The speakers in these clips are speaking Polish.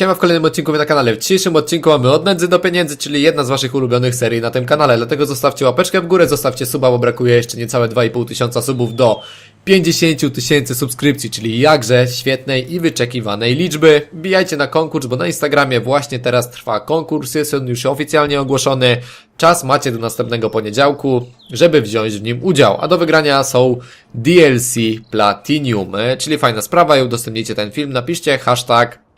Siema w kolejnym odcinku na kanale. W dzisiejszym odcinku mamy od nędzy do pieniędzy, czyli jedna z waszych ulubionych serii na tym kanale. Dlatego zostawcie łapeczkę w górę, zostawcie suba, bo brakuje jeszcze niecałe 2,5 tysiąca subów do 50 tysięcy subskrypcji, czyli jakże świetnej i wyczekiwanej liczby. Bijajcie na konkurs, bo na Instagramie właśnie teraz trwa konkurs, jest on już oficjalnie ogłoszony. Czas macie do następnego poniedziałku, żeby wziąć w nim udział. A do wygrania są DLC Platinum, e, czyli fajna sprawa i udostępnijcie ten film. Napiszcie hashtag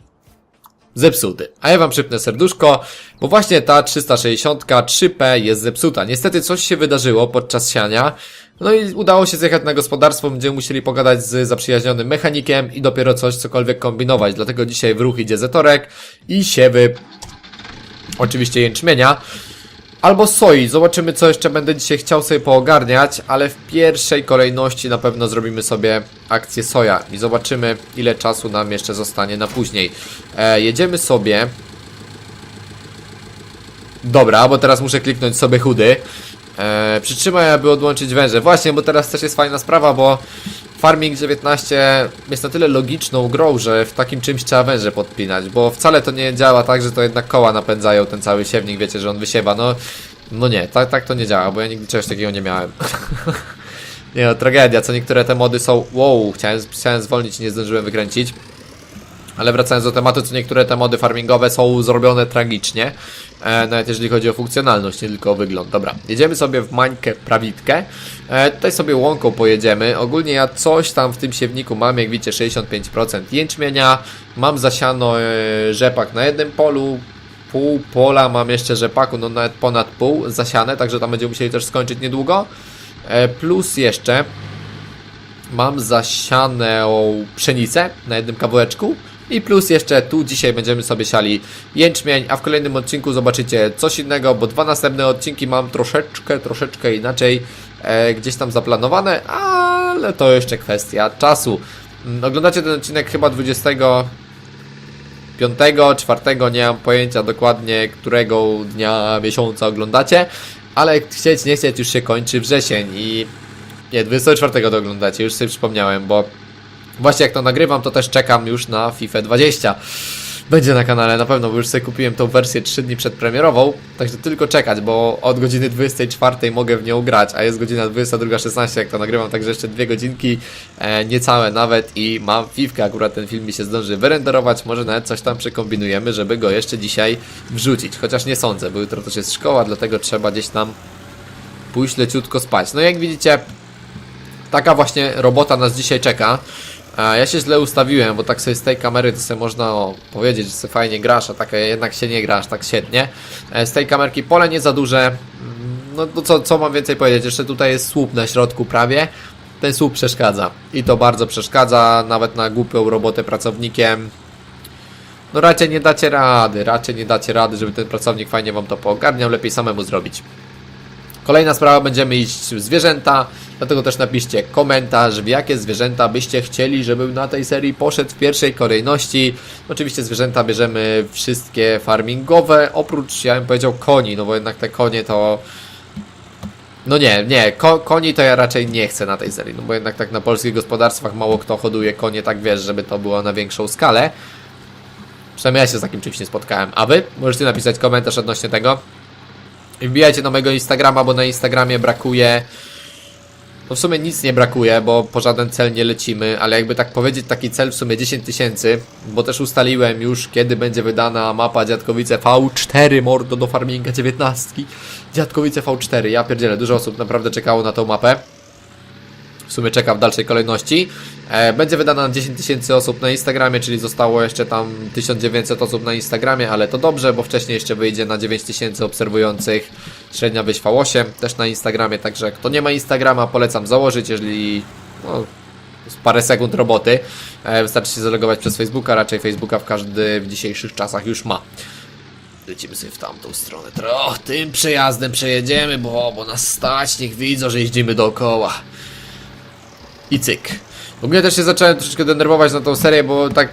zepsuty. A ja wam przypnę serduszko, bo właśnie ta 360 3P jest zepsuta. Niestety coś się wydarzyło podczas siania. No i udało się zjechać na gospodarstwo, będziemy musieli pogadać z zaprzyjaźnionym mechanikiem i dopiero coś cokolwiek kombinować. Dlatego dzisiaj w ruch idzie zetorek i siewy oczywiście jęczmienia. Albo soi. Zobaczymy, co jeszcze będę dzisiaj chciał sobie poogarniać, ale w pierwszej kolejności na pewno zrobimy sobie akcję soja i zobaczymy, ile czasu nam jeszcze zostanie na później. E, jedziemy sobie. Dobra, bo teraz muszę kliknąć sobie chudy. E, przytrzymaj, aby odłączyć węże. Właśnie, bo teraz też jest fajna sprawa, bo Farming 19 jest na tyle logiczną grą, że w takim czymś trzeba węże podpinać, bo wcale to nie działa tak, że to jednak koła napędzają ten cały siewnik, wiecie, że on wysiewa, no, no nie, tak, tak to nie działa, bo ja nigdy czegoś takiego nie miałem. nie no, tragedia, co niektóre te mody są, wow, chciałem, chciałem zwolnić nie zdążyłem wykręcić. Ale wracając do tematu, co niektóre te mody farmingowe są zrobione tragicznie, e, nawet jeżeli chodzi o funkcjonalność, nie tylko o wygląd. Dobra, jedziemy sobie w mańkę prawitkę, e, tutaj sobie łąką pojedziemy. Ogólnie ja coś tam w tym siewniku mam, jak widzicie 65% jęczmienia, mam zasiano e, rzepak na jednym polu, pół pola mam jeszcze rzepaku, no nawet ponad pół zasiane, także tam będziemy musieli też skończyć niedługo. E, plus jeszcze mam zasianą pszenicę na jednym kawałeczku i plus jeszcze tu dzisiaj będziemy sobie siali jęczmień, a w kolejnym odcinku zobaczycie coś innego, bo dwa następne odcinki mam troszeczkę, troszeczkę inaczej e, gdzieś tam zaplanowane, ale to jeszcze kwestia czasu. Mm, Oglądacie ten odcinek chyba 20 piątego, czwartego, nie mam pojęcia dokładnie, którego dnia miesiąca oglądacie, ale chcieć, nie chcieć, już się kończy wrzesień i nie, 24 to oglądacie, już sobie przypomniałem, bo właśnie jak to nagrywam, to też czekam już na FIFA 20. Będzie na kanale na pewno, bo już sobie kupiłem tą wersję 3 dni przedpremierową, także tylko czekać, bo od godziny 24 mogę w nią grać, a jest godzina 22.16 jak to nagrywam, także jeszcze dwie godzinki, e, niecałe nawet i mam FIFA, akurat ten film mi się zdąży wyrenderować, może nawet coś tam przekombinujemy, żeby go jeszcze dzisiaj wrzucić, chociaż nie sądzę, bo jutro też jest szkoła, dlatego trzeba gdzieś tam pójść leciutko spać. No jak widzicie, taka właśnie robota nas dzisiaj czeka. A ja się źle ustawiłem, bo tak sobie z tej kamery to sobie można o, powiedzieć, że sobie fajnie grasz, a tak jednak się nie grasz tak świetnie. E, Z tej kamerki pole nie za duże. Mm, No to co, co mam więcej powiedzieć? Jeszcze tutaj jest słup na środku prawie. Ten słup przeszkadza. I to bardzo przeszkadza, nawet na głupią robotę pracownikiem. No raczej nie dacie rady, raczej nie dacie rady, żeby ten pracownik fajnie wam to poogarniał, lepiej samemu zrobić. Kolejna sprawa, będziemy iść w zwierzęta, dlatego też napiszcie komentarz, w jakie zwierzęta byście chcieli, żebym na tej serii poszedł w pierwszej kolejności. Oczywiście zwierzęta bierzemy wszystkie farmingowe, oprócz, ja bym powiedział, koni, no bo jednak te konie to... No nie, nie, ko koni to ja raczej nie chcę na tej serii, no bo jednak tak na polskich gospodarstwach mało kto hoduje konie, tak wiesz, żeby to było na większą skalę. Przynajmniej ja się z takim czymś nie spotkałem. A wy? Możecie napisać komentarz odnośnie tego. I wbijajcie na mojego Instagrama, bo na Instagramie brakuje. No w sumie nic nie brakuje, bo po żaden cel nie lecimy, ale jakby tak powiedzieć, taki cel w sumie 10 tysięcy, bo też ustaliłem już, kiedy będzie wydana mapa Dziadkowice V4, mordo do farminga 19. Dziadkowice V4, ja pierdzielę, dużo osób naprawdę czekało na tą mapę. W sumie czeka w dalszej kolejności. E, będzie wydana na 10 tysięcy osób na Instagramie, czyli zostało jeszcze tam 1900 osób na Instagramie, ale to dobrze, bo wcześniej jeszcze wyjdzie na 9000 obserwujących średnia wyjść V8 też na Instagramie, także kto nie ma Instagrama polecam założyć, jeżeli no, parę sekund roboty. E, wystarczy się zalogować przez Facebooka, raczej Facebooka w każdy w dzisiejszych czasach już ma. Lecimy sobie w tamtą stronę. Trochę tym przejazdem przejedziemy, bo, bo nas stać, niech widzą, że jeździmy dookoła. I cyk. W ogóle też się zacząłem troszeczkę denerwować na tą serię, bo tak...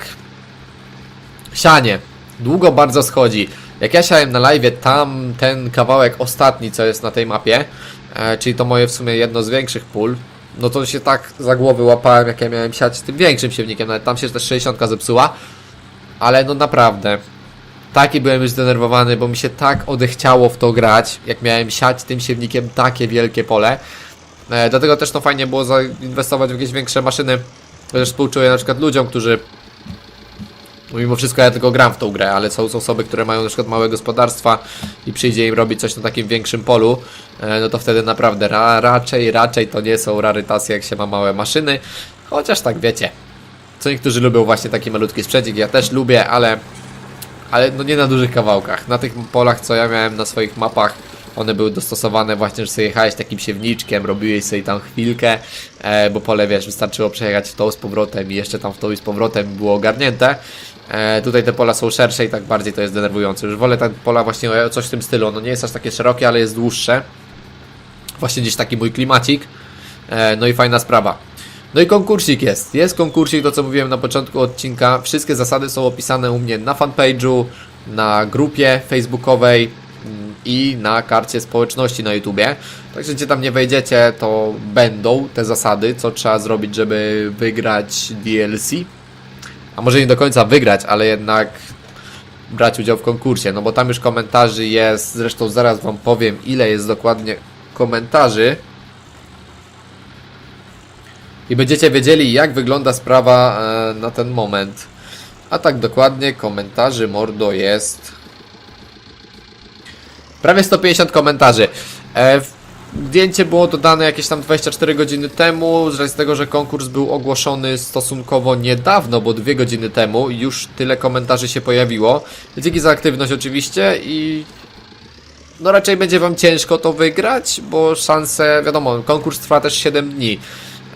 Sianie. Długo bardzo schodzi. Jak ja siałem na live, tam ten kawałek ostatni, co jest na tej mapie, e, czyli to moje w sumie jedno z większych pól, no to się tak za głowy łapałem, jak ja miałem siać tym większym siewnikiem, nawet tam się też 60 zepsuła. ale no naprawdę, taki byłem już zdenerwowany, bo mi się tak odechciało w to grać, jak miałem siać tym siewnikiem takie wielkie pole. E, dlatego też no fajnie było zainwestować w jakieś większe maszyny. Też współczuję na przykład ludziom, którzy mimo wszystko ja tylko gram w tą grę, ale są osoby, które mają na przykład małe gospodarstwa i przyjdzie im robić coś na takim większym polu, e, no to wtedy naprawdę ra, raczej, raczej to nie są rarytasy, jak się ma małe maszyny. Chociaż tak wiecie, co niektórzy lubią właśnie taki malutki sprzęcik, ja też lubię, ale ale no nie na dużych kawałkach. Na tych polach, co ja miałem na swoich mapach, one były dostosowane właśnie, że sobie jechałeś takim siewniczkiem, robiłeś sobie tam chwilkę, e, bo pole, wiesz, wystarczyło przejechać w tą z powrotem i jeszcze tam w tą i z powrotem było ogarnięte. E, tutaj te pola są szersze i tak bardziej to jest denerwujące. Już wolę te pola właśnie o coś w tym stylu. No nie jest aż takie szerokie, ale jest dłuższe. Właśnie gdzieś taki mój klimacik. E, no i fajna sprawa. No i konkursik jest. Jest konkursik, to co mówiłem na początku odcinka. Wszystkie zasady są opisane u mnie na fanpage'u, na grupie facebookowej i na karcie społeczności na YouTubie. Także gdzie tam nie wejdziecie, to będą te zasady, co trzeba zrobić, żeby wygrać DLC. A może nie do końca wygrać, ale jednak brać udział w konkursie, no bo tam już komentarzy jest, zresztą zaraz wam powiem ile jest dokładnie komentarzy. I będziecie wiedzieli jak wygląda sprawa e, na ten moment. A tak dokładnie komentarzy mordo jest prawie 150 komentarzy. E, Zdjęcie było dodane jakieś tam 24 godziny temu, z racji tego, że konkurs był ogłoszony stosunkowo niedawno, bo dwie godziny temu, już tyle komentarzy się pojawiło. Dzięki za aktywność oczywiście i no raczej będzie wam ciężko to wygrać, bo szanse, wiadomo, konkurs trwa też 7 dni.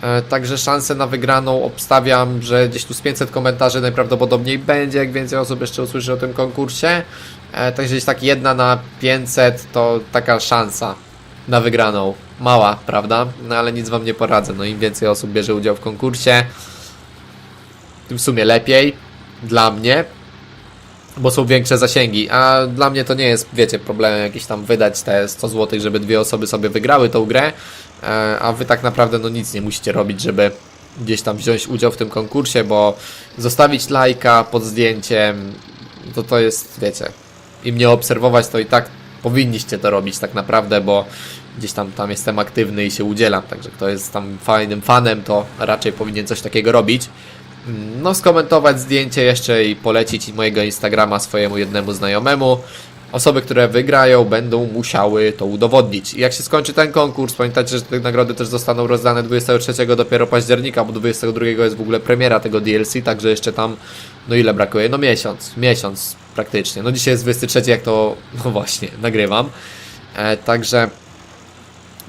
E, Także szanse na wygraną obstawiam, że gdzieś tu z 500 komentarzy najprawdopodobniej będzie, jak więcej osób jeszcze usłyszy o tym konkursie. E, Także gdzieś tak jedna na 500 to taka szansa na wygraną. Mała, prawda? No ale nic wam nie poradzę. No im więcej osób bierze udział w konkursie, tym w sumie lepiej. Dla mnie, bo są większe zasięgi, a dla mnie to nie jest, wiecie, problemem jakieś tam wydać te 100 zł, żeby dwie osoby sobie wygrały tą grę, e, a wy tak naprawdę no nic nie musicie robić, żeby gdzieś tam wziąć udział w tym konkursie, bo zostawić lajka pod zdjęciem, to to jest, wiecie, i mnie obserwować, to i tak powinniście to robić tak naprawdę, bo gdzieś tam, tam jestem aktywny i się udzielam, także kto jest tam fajnym fanem, to raczej powinien coś takiego robić. No, skomentować zdjęcie jeszcze i polecić mojego Instagrama swojemu jednemu znajomemu. Osoby, które wygrają, będą musiały to udowodnić. I jak się skończy ten konkurs, pamiętajcie, że te nagrody też zostaną rozdane 23 dopiero października, bo 22 jest w ogóle premiera tego DLC, także jeszcze tam, no ile brakuje? No miesiąc, miesiąc praktycznie. No dzisiaj jest 23, jak to, no właśnie, nagrywam. E, także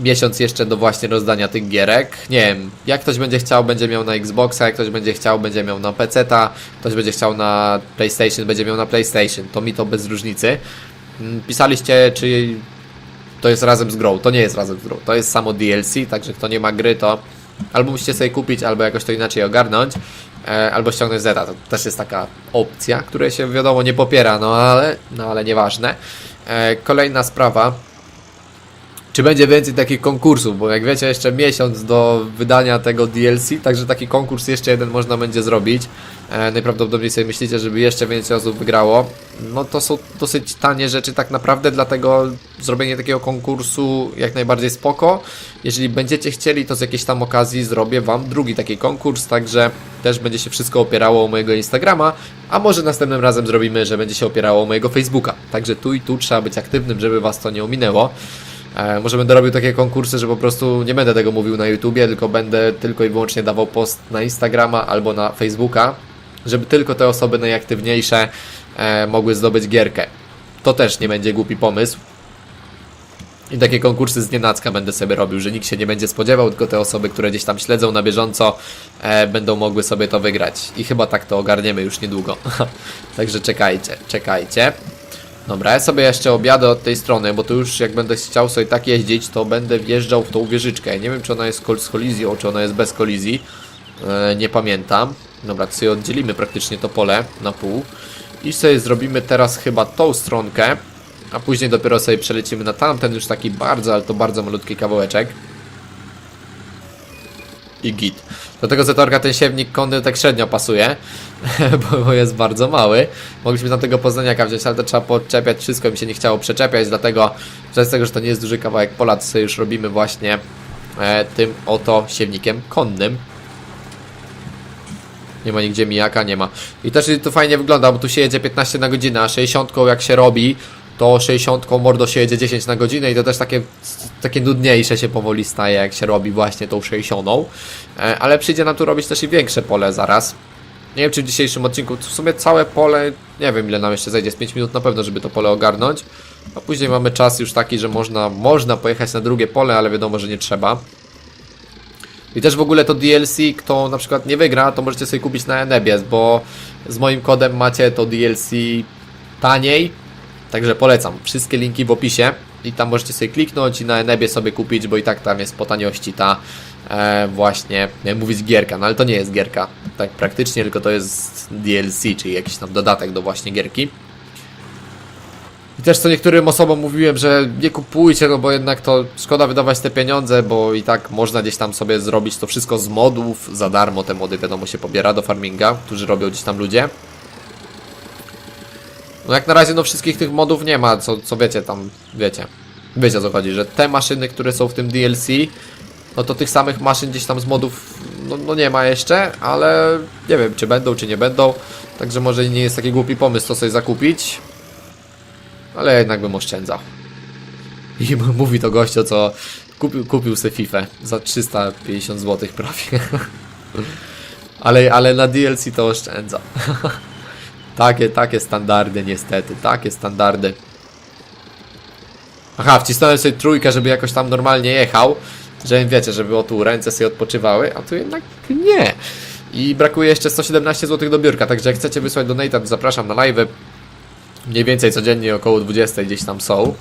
miesiąc jeszcze do właśnie rozdania tych gierek. Nie wiem, jak ktoś będzie chciał, będzie miał na Xboxa, jak ktoś będzie chciał, będzie miał na PC-ta, ktoś będzie chciał na PlayStation, będzie miał na PlayStation. To mi to bez różnicy. Mm, Pisaliście, czy to jest razem z grą. To nie jest razem z grą. To jest samo DLC, także kto nie ma gry, to albo musicie sobie kupić, albo jakoś to inaczej ogarnąć, e, albo ściągnąć Zeta. To też jest taka opcja, której się wiadomo nie popiera, no ale, no ale nieważne. E, kolejna sprawa, czy będzie więcej takich konkursów, bo jak wiecie, jeszcze miesiąc do wydania tego DLC, także taki konkurs jeszcze jeden można będzie zrobić. E, najprawdopodobniej sobie myślicie, żeby jeszcze więcej osób wygrało. No to są dosyć tanie rzeczy tak naprawdę, dlatego zrobienie takiego konkursu jak najbardziej spoko. Jeżeli będziecie chcieli, to z jakiejś tam okazji zrobię wam drugi taki konkurs, także też będzie się wszystko opierało o mojego Instagrama, a może następnym razem zrobimy, że będzie się opierało o mojego Facebooka. Także tu i tu trzeba być aktywnym, żeby was to nie ominęło. E, może będę robił takie konkursy, że po prostu nie będę tego mówił na YouTubie, tylko będę tylko i wyłącznie dawał post na Instagrama albo na Facebooka, żeby tylko te osoby najaktywniejsze e, mogły zdobyć gierkę. To też nie będzie głupi pomysł. I takie konkursy z nienacka będę sobie robił, że nikt się nie będzie spodziewał, tylko te osoby, które gdzieś tam śledzą na bieżąco, e, będą mogły sobie to wygrać. I chyba tak to ogarniemy już niedługo. Także czekajcie, czekajcie. Dobra, ja sobie jeszcze objadę od tej strony, bo tu już jak będę chciał sobie tak jeździć, to będę wjeżdżał w tą wieżyczkę. Ja nie wiem, czy ona jest z kolizją, czy ona jest bez kolizji. E, nie pamiętam. Dobra, to sobie oddzielimy praktycznie to pole na pół. I sobie zrobimy teraz chyba tą stronkę, a później dopiero sobie przelecimy na tamten już taki bardzo, ale to bardzo malutki kawałeczek. I git. Do tego Zetorka ten siewnik konny tak średnio pasuje, bo, jest bardzo mały. Mogliśmy tam tego poznaniaka wziąć, ale to trzeba podczepiać wszystko, mi się nie chciało przeczepiać, dlatego, że z tego, że to nie jest duży kawałek pola, to już robimy właśnie e, tym oto siewnikiem konnym. Nie ma nigdzie mijaka, nie ma. I też to fajnie wygląda, bo tu się jedzie 15 na godzinę, a 60 jak się robi, to 60 mordo się jedzie 10 na godzinę i to też takie, takie nudniejsze się powoli staje, jak się robi właśnie tą 60. E, Ale przyjdzie nam tu robić też i większe pole zaraz. Nie wiem, czy w dzisiejszym odcinku, w sumie całe pole, nie wiem ile nam jeszcze zejdzie, z 5 minut na pewno, żeby to pole ogarnąć. A później mamy czas już taki, że można, można pojechać na drugie pole, ale wiadomo, że nie trzeba. I też w ogóle to DLC, kto na przykład nie wygra, to możecie sobie kupić na Enebies, bo z moim kodem macie to DLC taniej. Także polecam. Wszystkie linki w opisie i tam możecie sobie kliknąć i na Enebie sobie kupić, bo i tak tam jest po taniości ta e, właśnie, miałem mówić gierka, no ale to nie jest gierka tak praktycznie, tylko to jest DLC, czyli jakiś tam dodatek do właśnie gierki. I też co niektórym osobom mówiłem, że nie kupujcie, no bo jednak to szkoda wydawać te pieniądze, bo i tak można gdzieś tam sobie zrobić to wszystko z modów, za darmo te mody wiadomo się pobiera do farminga, którzy robią gdzieś tam ludzie. No jak na razie no wszystkich tych modów nie ma, co, co wiecie tam, wiecie. Wiecie o co chodzi, że te maszyny, które są w tym DLC, no to tych samych maszyn gdzieś tam z modów no, no nie ma jeszcze, ale nie wiem czy będą, czy nie będą. Także może nie jest taki głupi pomysł to sobie zakupić. Ale jednak bym oszczędzał. I mówi to gościu, co kupił, kupił sobie FIFA za 350 zł prawie. ale, ale na DLC to oszczędza. takie, takie standardy niestety, takie standardy. Aha, wcisnąłem sobie trójkę, żeby jakoś tam normalnie jechał. Że wiecie, żeby o tu ręce sobie odpoczywały, a tu jednak nie. I brakuje jeszcze 117 zł do biurka, także jak chcecie wysłać donata, to zapraszam na live. Mniej więcej codziennie około 20 gdzieś tam są.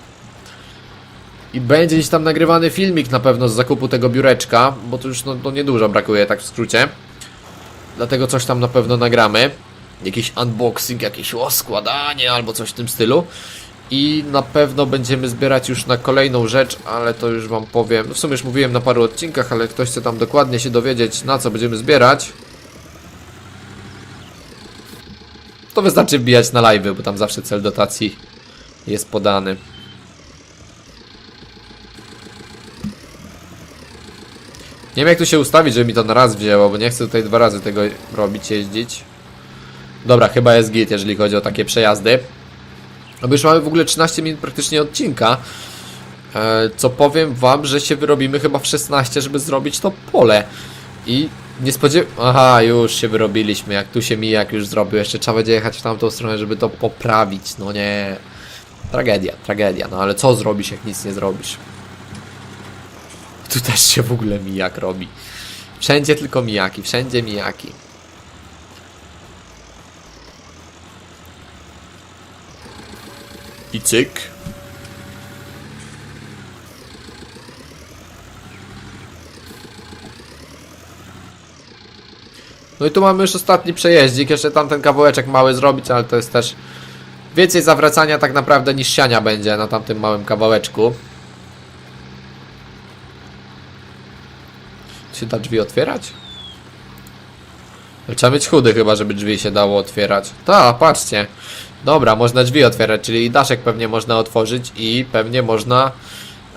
I będzie gdzieś tam nagrywany filmik na pewno z zakupu tego biureczka, bo to już no, no niedużo brakuje, tak w skrócie. Dlatego coś tam na pewno nagramy. Jakiś unboxing, jakieś o, składanie albo coś w tym stylu. I na pewno będziemy zbierać już na kolejną rzecz, ale to już wam powiem. W sumie już mówiłem na paru odcinkach, ale ktoś chce tam dokładnie się dowiedzieć, na co będziemy zbierać. To wystarczy wbijać na live, bo tam zawsze cel dotacji jest podany. Nie wiem jak tu się ustawić, żeby mi to na raz wzięło, bo nie chcę tutaj dwa razy tego robić, jeździć. Dobra, chyba jest git, jeżeli chodzi o takie przejazdy. No już mamy w ogóle 13 minut praktycznie odcinka. E, co powiem wam, że się wyrobimy chyba w 16, żeby zrobić to pole. I nie spodziewam... Aha, już się wyrobiliśmy. Jak tu się mijak już zrobił. Jeszcze trzeba będzie jechać w tamtą stronę, żeby to poprawić. No nie... Tragedia, tragedia. No ale co zrobisz, jak nic nie zrobisz? Tu też się w ogóle mijak robi. Wszędzie tylko mijaki, wszędzie mijaki. I cyk. No i tu mamy już ostatni przejeździk, jeszcze tamten kawałeczek mały zrobić, ale to jest też więcej zawracania tak naprawdę niż siania będzie na tamtym małym kawałeczku. Czy da drzwi otwierać? Trzeba być chudy chyba, żeby drzwi się dało otwierać. Tak, patrzcie. Dobra, można drzwi otwierać, czyli daszek pewnie można otworzyć i pewnie można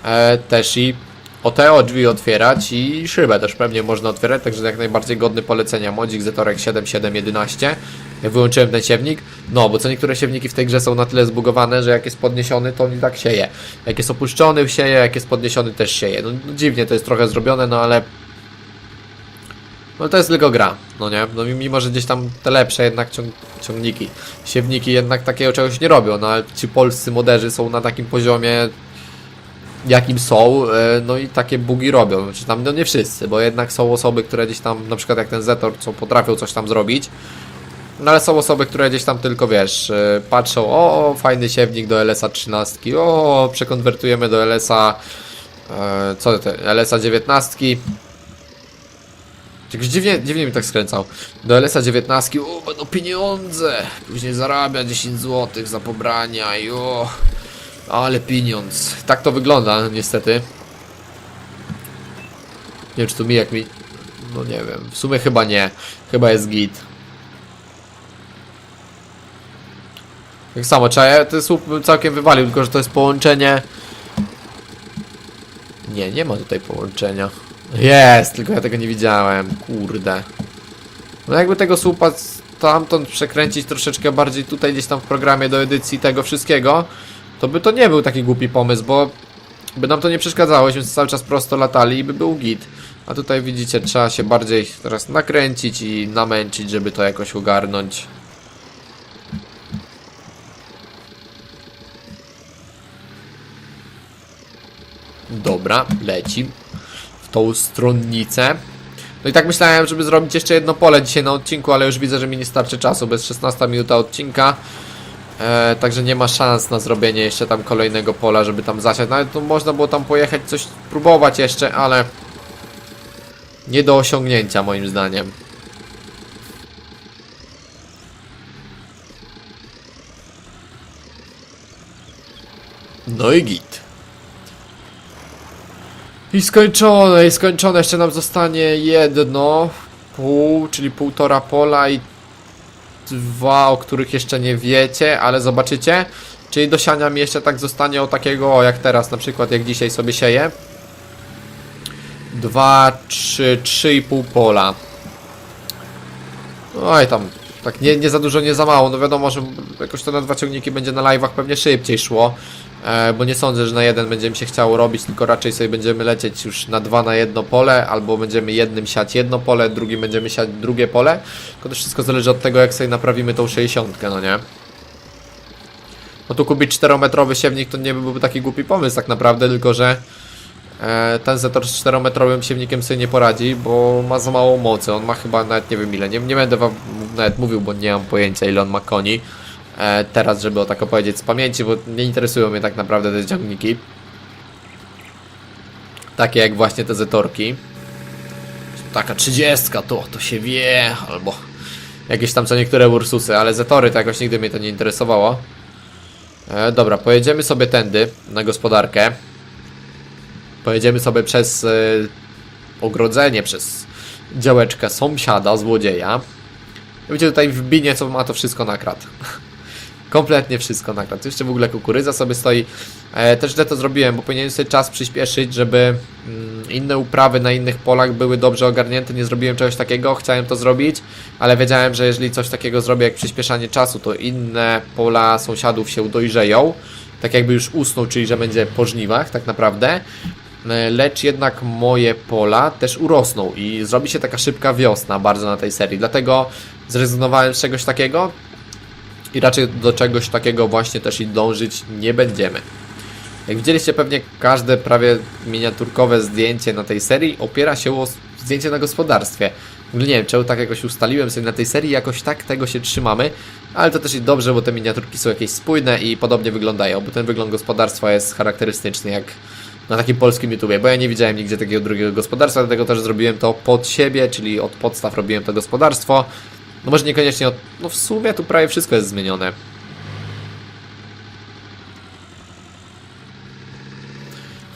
e, też i o te o drzwi otwierać i szybę też pewnie można otwierać, także jak najbardziej godny polecenia. Modzik Zetorek 7711. Jak wyłączyłem ten siewnik, no bo co niektóre siewniki w tej grze są na tyle zbugowane, że jak jest podniesiony, to on i tak sieje. Jak jest opuszczony, sieje, jak jest podniesiony, też sieje. No, no dziwnie to jest trochę zrobione, no ale no to jest tylko gra, no nie? No mimo, że gdzieś tam te lepsze jednak ciąg ciągniki, siewniki jednak takiego czegoś nie robią, no ale ci polscy moderzy są na takim poziomie jakim są, e, no i takie bugi robią, czy tam no nie wszyscy, bo jednak są osoby, które gdzieś tam, na przykład jak ten Zetor, co potrafią coś tam zrobić, no ale są osoby, które gdzieś tam tylko, wiesz, e, patrzą, o, fajny siewnik do LS-a 13, o, przekonwertujemy do LS-a, e, co to, LS-a 19, Jakoś dziwnie, dziwnie mi tak skręcał. Do LS-a 19, o, będą pieniądze. Później zarabia 10 zł za pobrania i o, ale pieniądz. Tak to wygląda, niestety. Nie wiem, czy tu mi jak mi No nie wiem, w sumie chyba nie. Chyba jest git. Tak samo, trzeba, ten słup bym całkiem wywalił, tylko że to jest połączenie... Nie, nie ma tutaj połączenia. Jest, tylko ja tego nie widziałem, kurde. No jakby tego słupa stamtąd przekręcić troszeczkę bardziej tutaj gdzieś tam w programie do edycji tego wszystkiego, to by to nie był taki głupi pomysł, bo by nam to nie przeszkadzało, byśmy cały czas prosto latali i by był git. A tutaj widzicie, trzeba się bardziej teraz nakręcić i namęczyć, żeby to jakoś ogarnąć. Dobra, leci tą stronnicę. No i tak myślałem, żeby zrobić jeszcze jedno pole dzisiaj na odcinku, ale już widzę, że mi nie starczy czasu, bez 16 minuta odcinka. E, także nie ma szans na zrobienie jeszcze tam kolejnego pola, żeby tam zasiać. Nawet tu można było tam pojechać, coś próbować jeszcze, ale nie do osiągnięcia moim zdaniem. No i git. I skończone, i skończone. Jeszcze nam zostanie jedno pół, czyli półtora pola i dwa, o których jeszcze nie wiecie, ale zobaczycie. Czyli do siania mi jeszcze tak zostanie o takiego, jak teraz, na przykład jak dzisiaj sobie sieję. Dwa, trzy, trzy i pół pola. Oj tam, tak nie, nie za dużo, nie za mało. No wiadomo, że jakoś to na dwa ciągniki będzie na live'ach pewnie szybciej szło. E, bo nie sądzę, że na jeden będzie mi się chciało robić, tylko raczej sobie będziemy lecieć już na dwa na jedno pole, albo będziemy jednym siać jedno pole, drugim będziemy siać drugie pole. Tylko to wszystko zależy od tego, jak sobie naprawimy tą 60, no nie? No tu kupić 4-metrowy siewnik to nie byłby taki głupi pomysł tak naprawdę, tylko że e, ten Zetor z 4-metrowym siewnikiem sobie nie poradzi, bo ma za mało mocy. On ma chyba nawet nie wiem ile, nie, nie będę wam nawet mówił, bo nie mam pojęcia ile on ma koni e, teraz, żeby o tak opowiedzieć z pamięci, bo nie interesują mnie tak naprawdę te ciągniki. Takie jak właśnie te zetorki. Taka trzydziestka, to, to się wie, albo jakieś tam co niektóre Ursusy, ale zetory to jakoś nigdy mnie to nie interesowało. E, dobra, pojedziemy sobie tędy na gospodarkę. Pojedziemy sobie przez e, ogrodzenie, przez działeczkę sąsiada, złodzieja. Widzicie tutaj w binie, co ma to wszystko nakradł. Kompletnie wszystko nakradł. Jeszcze w ogóle kukurydza sobie stoi. E, też źle to zrobiłem, bo powinienem sobie czas przyspieszyć, żeby mm, inne uprawy na innych polach były dobrze ogarnięte. Nie zrobiłem czegoś takiego, chciałem to zrobić, ale wiedziałem, że jeżeli coś takiego zrobię jak przyspieszanie czasu, to inne pola sąsiadów się dojrzeją. Tak jakby już usnął, czyli że będzie po żniwach tak naprawdę. E, Lecz jednak moje pola też urosną i zrobi się taka szybka wiosna bardzo na tej serii. Dlatego zrezygnowałem z czegoś takiego i raczej do czegoś takiego właśnie też i dążyć nie będziemy. Jak widzieliście pewnie każde prawie miniaturkowe zdjęcie na tej serii opiera się o zdjęcie na gospodarstwie. Nie wiem, czemu tak jakoś ustaliłem sobie na tej serii, jakoś tak tego się trzymamy, ale to też i dobrze, bo te miniaturki są jakieś spójne i podobnie wyglądają, bo ten wygląd gospodarstwa jest charakterystyczny jak na takim polskim YouTubie, bo ja nie widziałem nigdzie takiego drugiego gospodarstwa, dlatego też zrobiłem to pod siebie, czyli od podstaw robiłem to gospodarstwo. No może niekoniecznie od... No w sumie tu prawie wszystko jest zmienione.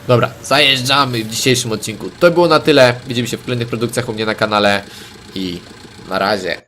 Dobra, zajeżdżamy w dzisiejszym odcinku. To było na tyle. Widzimy się w kolejnych produkcjach u mnie na kanale i na razie.